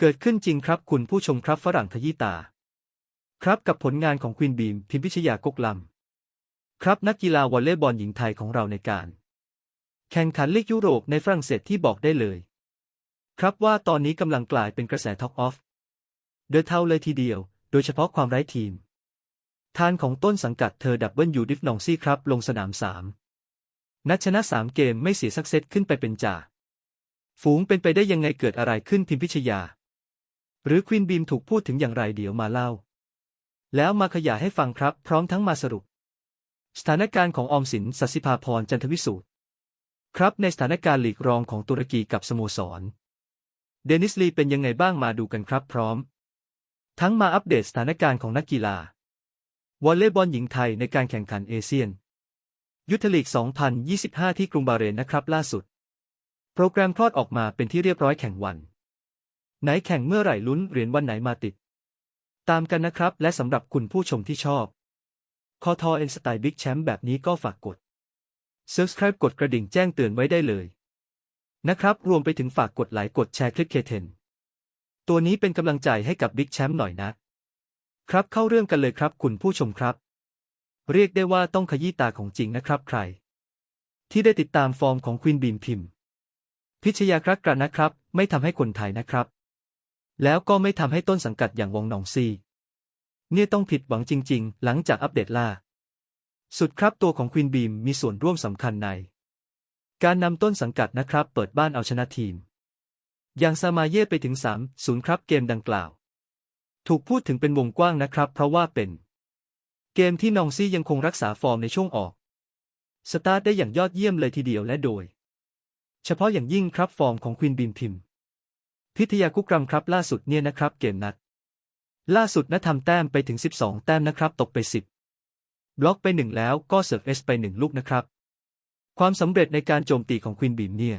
เกิดขึ้นจริงครับคุณผู้ชมครับฝรั่งขยี้ตา ครับกับผลงานของควีนบีมพิมพิชยากกลำครับนักกีฬาวอลเลย์บอลหญิงไทยของเราในการ แข่งขันลีกยุโรปในฝรั่งเศสที่บอกได้เลย ครับว่าตอนนี้กำลังกลายเป็นกระแสท็อกออฟเดอะเทาเลยทีเดียว โดยเฉพาะความไร้ทีม ทานของต้นสังกัดเธอดับเบิลยูดิฟนองซี่ครับ ลงสนามสามนัดชนะสามเกมไม่เสียสักเซตขึ้นไปเป็นจ่าฝูงเป็นไปได้ยังไงเกิดอะไรขึ้นพิมพิชยา หรือควินบีมถูกพูดถึงอย่างไรเดี๋ยวมาเล่า แล้วมาขยายให้ฟังครับ พร้อมทั้งมาสรุป สถานการณ์ของออมสินสัสิภาพรจันทวิสูตรครับในสถานการณ์หลีกรองของตุรกีกับสโมสร เดนิสลีเป็นยังไงบ้างมาดูกันครับพร้อม ทั้งมาอัปเดตสถานการณ์ของนักกีฬาวอลเลย์บอลหญิงไทยในการแข่งขันเอเชียน ยุทธลีก 2025 ที่กรุงบาเรนนะครับล่าสุด โปรแกรมคลอดออกมาเป็นที่เรียบร้อยแข่งวัน ไหนแข่งเมื่อไหร่ลุ้นเหรียญวันไหนมาติด ตามกันนะครับ และสำหรับคุณผู้ชมที่ชอบ คอทอเอ็นสไตล์บิ๊กแชมป์แบบนี้ก็ฝากกด Subscribe กดกระดิ่งแจ้งเตือนไว้ได้เลย นะครับ รวมไปถึงฝากกดไลค์กดแชร์คลิปเคเทนตัวนี้เป็นกำลังใจให้กับบิ๊กแชมป์หน่อยนะ ครับเข้าเรื่องกันเลยครับ คุณผู้ชมครับ เรียกได้ว่าต้องขยี้ตาของจริงนะครับใคร ที่ได้ติดตามฟอร์มของควีนบีมพิมพ์ พิชยาครักกระนะครับ ไม่ทำให้คนไทยนะครับ แล้วก็ไม่ทำให้ต้นสังกัดอย่างวงหนองซีเนี่ยต้องผิดหวังจริง ๆ หลังจากอัปเดตล่า สุดครับตัวของควีนบีมมีส่วนร่วมสำคัญใน การนำต้นสังกัดนะครับ เปิดบ้านเอาชนะทีม อย่างซามาเย่ไปถึง3ศูนย์ครับเกมดังกล่าว ถูกพูดถึงเป็นวงกว้างนะครับ เพราะว่าเป็น เกมที่นองซี่ยังคงรักษาฟอร์มในช่วงออก สตาร์ทได้อย่างยอดเยี่ยมเลยทีเดียวและโดย เฉพาะอย่างยิ่งครับฟอร์มของควีนบีมพิมพ์ พิทยากุกรัมครับล่าสุดเนี่ยนะครับเกมนัดล่าสุดนะทำแต้มไปถึง 12 แต้มนะครับ ตกไป 10 บล็อกไปหนึ่งแล้วก็เสิร์ฟเอสไปหนึ่งลูกนะครับ ความสำเร็จในการโจมตีของควินบีมเนี่ย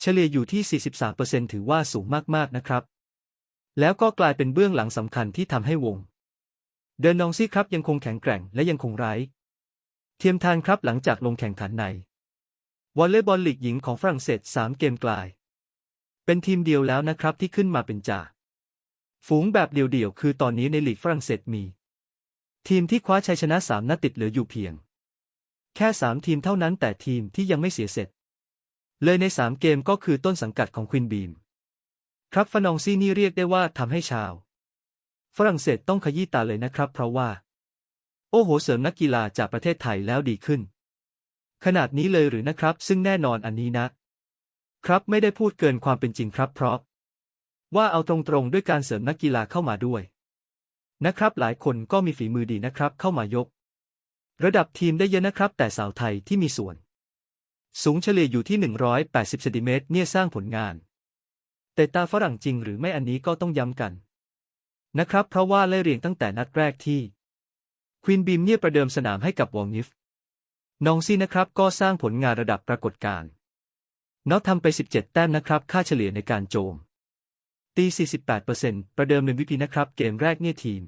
เฉลี่ยอยู่ที่ 43%ถือว่าสูงมาก ๆ นะครับ แล้วก็กลายเป็นเบื้องหลังสำคัญที่ทำให้วง เดินนองซี่ครับยังคงแข็งแกร่งและยังคงไร้เทียมทานครับหลังจากลงแข่งขันในวอลเลย์บอลลีกหญิงของฝรั่งเศส 3 เกมกลาย เป็นทีมเดียวแล้วนะครับที่ขึ้นมาเป็นจ่า ฝูงแบบเดี่ยวๆ คือตอนนี้ในลีกฝรั่งเศสมี ทีมที่คว้าชัยชนะสามนัดติดเหลืออยู่เพียง แค่สามทีมเท่านั้นแต่ทีมที่ยังไม่เสียเสร็จ เลยในสามเกมก็คือต้นสังกัดของควินบีม ครับฟานองซี่นี่เรียกได้ว่าทำให้ชาว ฝรั่งเศสต้องขยี้ตาเลยนะครับ เพราะว่า โอ้โหเสริมนักกีฬาจากประเทศไทยแล้วดีขึ้น ขนาดนี้เลยหรือนะครับ ซึ่งแน่นอนอันนี้นะ ครับไม่ได้พูดเกินความเป็นจริงครับเพราะ ว่าเอาตรงๆด้วยการเสริมนักกีฬาเข้ามาด้วย นะครับหลายคนก็มีฝีมือดีนะครับเข้ามายก ระดับทีมได้เยอะนะครับ แต่สาวไทยที่มีส่วน สูงเฉลี่ยอยู่ที่ 180เซนติเมตรเนี่ยสร้างผลงาน แต่ตาฝรั่งจริงหรือไม่อันนี้ก็ต้องย้ำกัน นะครับ เพราะว่าไล่เรียงตั้งแต่นัดแรกที่ควินบีมเนี่ยประเดิมสนามให้กับวองนิฟนองซี่นะครับก็สร้างผลงานระดับปรากฏการณ์ น็อตทำไป 17 แต้มนะครับ ค่าเฉลี่ยในการโจม ตี 48%ประเดิมในวิพีนะครับ เกมแรกเนี่ยทีม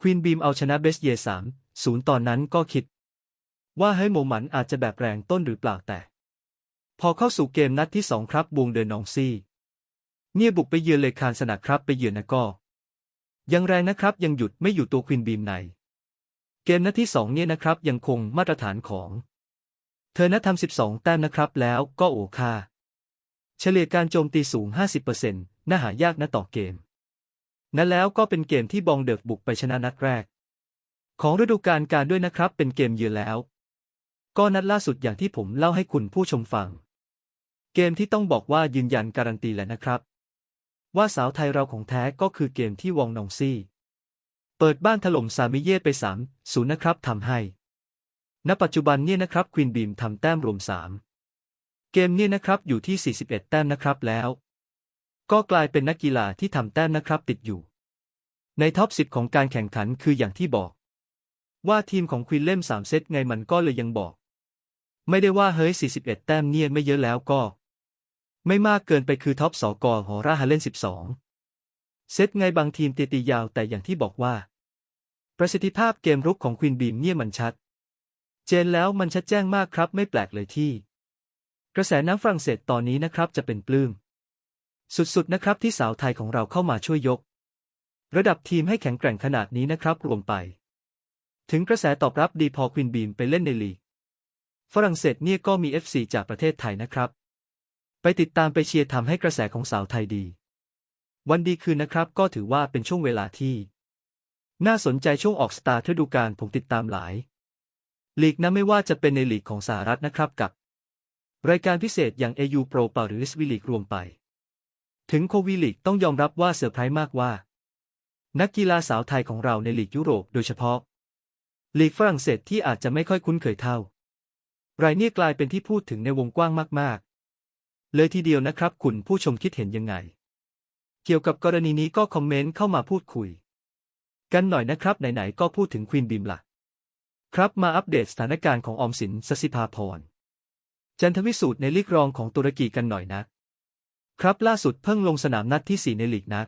ควีนบีมเอาชนะเบสเยสามศูนย์ตอนนั้นก็คิด ว่าเฮ้โมหมันอาจจะแบบแรงต้นหรือเปล่าแต่ พอเข้าสู่เกมนัดที่สองครับบวงเดินนองซี่ เนี่ยบุกไปเยือนเลคานสนักครับไปเยือนนะก็ ยังแรงนะครับยังหยุดไม่อยู่ตัวควีนบีมใน เกมนัดที่สองเนี่ยนะครับยังคงมาตรฐานของ เธอนะทำสิบสองแต้มนะครับแล้วก็โอค่า เฉลี่ยการโจมตีสูง 50%น่าหายากนะต่อเกม นั้นแล้วก็เป็นเกมที่บองเดิกบุกไปชนะนัดแรก ของฤดูกาลการด้วยนะครับเป็นเกมเยือนแล้ว ก็นัดล่าสุดอย่างที่ผมเล่าให้คุณผู้ชมฟัง เกมที่ต้องบอกว่ายืนยันการันตีแล้วนะครับ ว่าสาวไทยเราของแท้ก็คือเกมที่วองนองซี่ เปิดบ้านถล่มซามิเย่ไป3 0นะครับทำให้ ณปัจจุบันเนี่ยนะครับควินบีมทำแต้มรวม 3 เกมเนี่ยนะครับอยู่ที่ 41 แต้มนะครับแล้ว ก็กลายเป็นนักกีฬาที่ทำแต้มนะครับติดอยู่ ในท็อป 10 ของการแข่งขันคืออย่างที่บอก ว่าทีมของควินเล่ม 3 เซตไงมันก็เลยยังบอก ไม่ได้ว่าเฮ้ย 41 แต้มเนี่ยไม่เยอะแล้วก็ ไม่มากเกินไปคือท็อปสอกอหอราฮาเล่น 12 เซตไงบางทีมตีตียาวแต่อย่างที่บอกว่า ประสิทธิภาพเกมรุกของควินบีมเนี่ยมันชัด เจนแล้วมันชัดแจ้งมากครับไม่แปลกเลยที่ กระแสน้ำฝรั่งเศสตอนนี้นะครับจะเป็นปลื้ม สุดๆนะครับที่สาวไทยของเราเข้ามาช่วยยก ระดับทีมให้แข็งแกร่งขนาดนี้นะครับรวมไป ถึงกระแสตอบรับดีพอควินบีมไปเล่นในลีกฝรั่งเศสเนี่ยก็มี FC จากประเทศไทยนะครับ ไปติดตามไปเชียร์ทำให้กระแสของสาวไทยดี วันดีคืนนะครับก็ถือว่าเป็นช่วงเวลาที่ น่าสนใจช่วงออกสตาร์ฤดูกาลผมติดตามหลาย ลีกนะไม่ว่าจะเป็นในลีกของสหรัฐนะครับกับ รายการพิเศษอย่าง AU Pro เป่าหรือ SV League รวมไป ถึงโควีลีกต้องยอมรับว่าเซอร์ไพรส์มากว่า นักกีฬาสาวไทยของเราในลีกยุโรปโดยเฉพาะ ลีกฝรั่งเศสที่อาจจะไม่ค่อยคุ้นเคยเท่ารายนี้กลายเป็นที่พูดถึงในวงกว้างมากๆ เลยทีเดียวนะครับ คุณผู้ชมคิดเห็นยังไง เกี่ยวกับกรณีนี้ก็คอมเมนต์เข้ามาพูดคุย กันหน่อยนะครับไหนๆก็พูดถึงควีนบิมละ ครับมาอัปเดตสถานการณ์ของออมสินสสิภาพร จันทวิสูตรในลีกรองของตุรกีกันหน่อยนะ ครับล่าสุดเพิ่งลงสนามนัดที่ 4 ในลีกนัด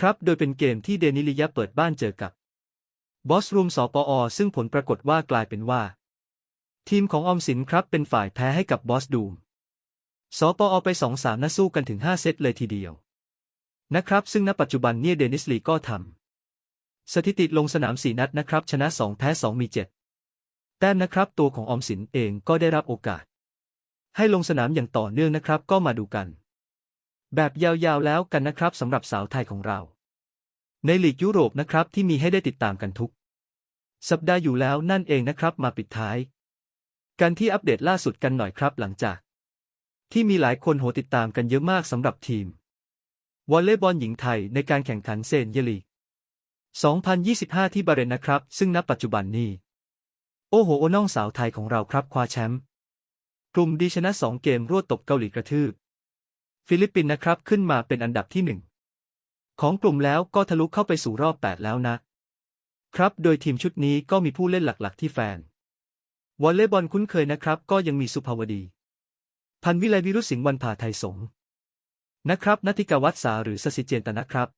ครับ โดยเป็นเกมที่เดนิลิยะเปิดบ้านเจอกับบอสรูมสปอซึ่งผลปรากฏว่ากลายเป็นว่า ทีมของออมสินครับเป็นฝ่ายแพ้ให้กับบอสดูมสปอไป2-3นัดสู้กันถึง 5 เซตเลยทีเดียว นะครับ ซึ่งณปัจจุบันเนี่ยเดนิสลีก็ทำ สถิติลงสนาม 4 นัดนะครับ ชนะ 2 แพ้ 2 มี 7 แต้มนะครับ ตัวของออมสินเองก็ได้รับโอกาส ให้ลงสนามอย่างต่อเนื่องนะครับ ก็มาดูกัน แบบยาวๆแล้วกันนะครับสำหรับสาวไทยของเรา ในลีกยุโรปนะครับที่มีให้ได้ติดตามกันทุก สัปดาห์อยู่แล้วนั่นเองนะครับมาปิดท้าย กันที่อัปเดตล่าสุดกันหน่อยครับหลังจาก ที่มีหลายคนโหติดตามกันเยอะมากสำหรับทีมวอลเลย์บอลหญิงไทยในการแข่งขันเซนเยลีก 2025 ที่บาเรนนะครับ ซึ่งณปัจจุบันนี้ โอ้โห โอน้องสาวไทยของเราครับคว้าแชมป์กลุ่มดีชนะ 2 เกมรวดตบเกาหลีกระทืบ ฟิลิปปินส์นะครับขึ้นมาเป็นอันดับที่หนึ่งของกลุ่มแล้วก็ทะลุเข้าไปสู่รอบ 8 แล้วนะ ครับโดยทีมชุดนี้ก็มีผู้เล่นหลักๆ ที่แฟน วอลเลย์บอลคุ้นเคยนะครับ ก็ยังมีสุภาวดี พันวิไลวิรุสิงห์วันผ่าไทยสงนะครับนัติกาวัตสาหรือสสิเจนตนะครับ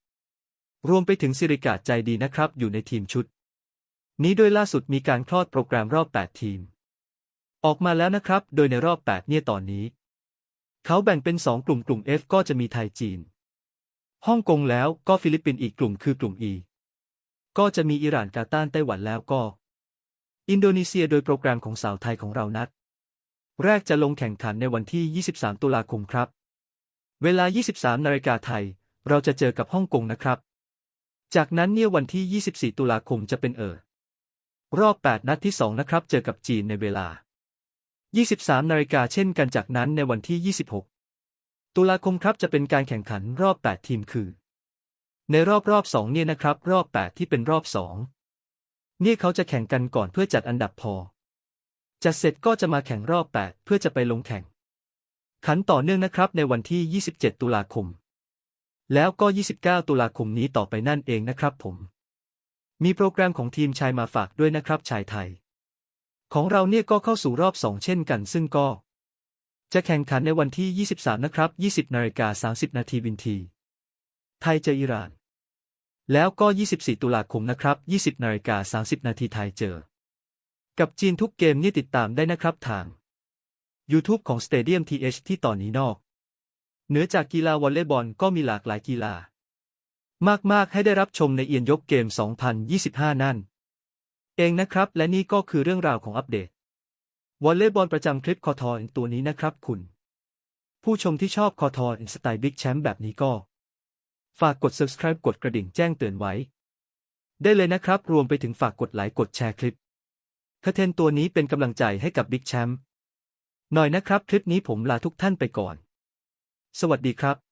รวมไปถึงสิริกาใจดีนะครับ อยู่ในทีมชุด นี้โดยล่าสุดมีการคลอดโปรแกรมรอบ 8 ทีม ออกมาแล้วนะครับ โดยในรอบ 8 เนี่ยตอนนี้ เขาแบ่งเป็น 2 กลุ่มกลุ่ม F ก็จะมีไทยจีนฮ่องกงแล้วก็ฟิลิปปินส์อีกกลุ่มคือกลุ่ม E ก็จะมีอิหร่านกาตาร์ไต้หวันแล้วก็ อินโดนีเซียโดยโปรแกรมของสาวไทยของเรานัด แรกจะลงแข่งขันในวันที่ 23 ตุลาคมครับ เวลา 23 นาฬิกาไทย เราจะเจอกับฮ่องกงนะครับ จากนั้นเนี่ยวันที่ 24 ตุลาคมจะเป็นเออรอบ 8 นัดที่ 2 นะครับ เจอกับจีนในเวลา 23 นาฬิกาเช่นกันจากนั้นในวันที่ 26 ตุลาคมครับจะเป็นการแข่งขันรอบ 8 ทีมคือ ในรอบรอบ2เนี่ยนะครับ รอบ 8 ที่เป็นรอบ 2 เนี่ยเขาจะแข่งกันก่อนเพื่อจัดอันดับพอ จัดเสร็จก็จะมาแข่งรอบ 8 เพื่อจะไปลงแข่ง ขันต่อเนื่องนะครับในวันที่ 27 ตุลาคม แล้วก็ 29 ตุลาคมนี้ต่อไปนั่นเองนะครับผม มีโปรแกรมของทีมชายมาฝากด้วยนะครับชายไทย ของเราเนี่ยก็เข้าสู่รอบ 2 เช่นกัน ซึ่งก็ จะแข่งขันในวันที่ 23 นะครับ 20 นาฬิกา 30 นาทีวินที ไทยเจออิหร่าน แล้วก็ 24 ตุลาคมนะครับ 20 นาฬิกา 30 นาทีไทยเจอ กับจีนทุกเกมนี่ติดตามได้นะครับทาง YouTube ของ Stadium TH ที่ตอนนี้นอก เหนือจากกีฬาวอลเลย์บอลก็มีหลากหลายกีฬามากๆให้ได้รับชมในเอียนยกเกม 2025 นั่น เองนะครับ และนี่ก็คือเรื่องราวของอัปเดตวอลเลย์บอลประจำคลิปคอทอนตัวนี้นะครับคุณ ผู้ชมที่ชอบคอทอนสไตล์บิ๊กแชมป์แบบนี้ก็ ฝากกด subscribe กดกระดิ่งแจ้งเตือนไว้ ได้เลยนะครับ รวมไปถึงฝากกดไลค์กดแชร์คลิปคเทนตัวนี้เป็นกำลังใจให้กับบิ๊กแชมป์หน่อยนะครับ คลิปนี้ผมลาทุกท่านไปก่อน สวัสดีครับ